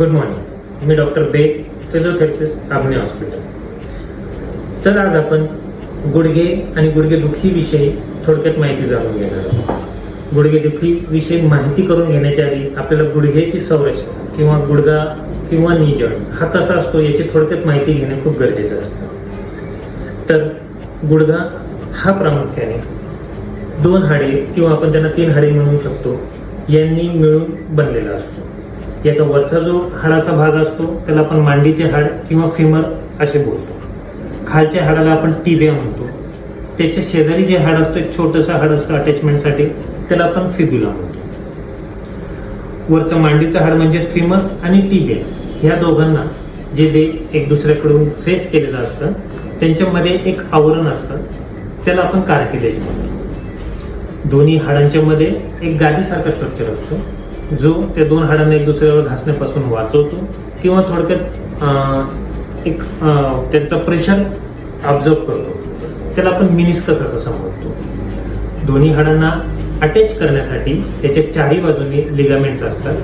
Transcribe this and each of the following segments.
Good morning मी doctor Beg physiotherapist Agne hospital तर आज आपण गुडघे आणि गुडघेदुखी विषयी थोडक्यात माहिती जाणून घेणार आहोत. गुडघेदुखी विषयी माहिती करून घेण्याच्या आधी आपल्याला गुडघ्याची संरचना किंवा गुडघा किंवा नी हा कसा असतो याची थोडक्यात माहिती घेणे खूप गरजेचं असतं. तर गुडघा हा प्रामुख्याने दोन हाडे किंवा आपण त्यांना तीन हाडे म्हणू शकतो यांनी मिळून बनलेला असतो. याचा वरचा जो हाडाचा भाग असतो त्याला आपण मांडीचे हाड किंवा फिमर असे बोलतो. खालच्या हाडाला आपण टिबिया म्हणतो. त्याच्या शेजारी जे हाड असतं एक छोटंसं हाड असतं अटॅचमेंटसाठी त्याला आपण फिब्युला म्हणतो. वरचं मांडीचं हाड म्हणजे फिमर आणि टिबिया. ह्या दोघांना जे ते एक दुसऱ्याकडून फेस केलेलं असतं त्यांच्यामध्ये एक आवरण असतं. त्याला आपण कार्टिलेज म्हणतो. दोन्ही हाडांच्या मध्ये एक गादीसारखा स्ट्रक्चर असतो. जो त्या दोन हाडांना एक दुसऱ्यावर घासण्यापासून वाचवतो किंवा थोडक्यात एक त्यांचा प्रेशर ऑब्झर्व करतो. त्याला आपण मिनिस्कस असं समजतो दोन्ही हाडांना अटॅच करण्यासाठी त्याच्या चारही बाजूनी लिगामेंट्स असतात.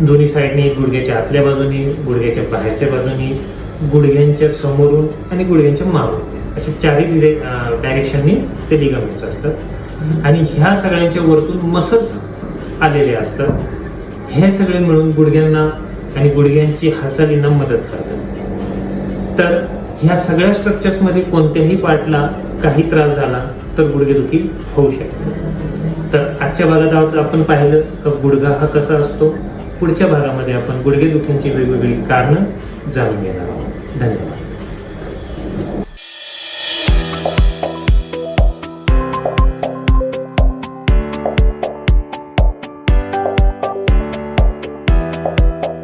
दोन्ही साईडने गुडघ्याच्या आतल्या बाजूनी गुडघ्याच्या बाहेरच्या बाजूनी गुडघ्यांच्या समोरून आणि गुडघ्यांच्या मागून. अशा चारही डायरेक्शननी ते लिगामेंट्स असतात. आणि ह्या सगळ्यांच्या वरतून मसल्स आलेले असतात. हे सगळे मिळून गुडघ्यांना आणि गुडघ्यांची हालचालींना मदत करतात. तर ह्या सगळ्या स्ट्रक्चर्समध्ये कोणत्याही पार्टला काही त्रास झाला तर गुडघेदुखी होऊ शकते तर आजच्या भागात आहोत आपण पाहिलं का गुडघा हा कसा असतो? पुढच्या भागामध्ये आपण गुडघेदुखींची वेगवेगळी कारणं जाणून घेणार आहोत. धन्यवाद.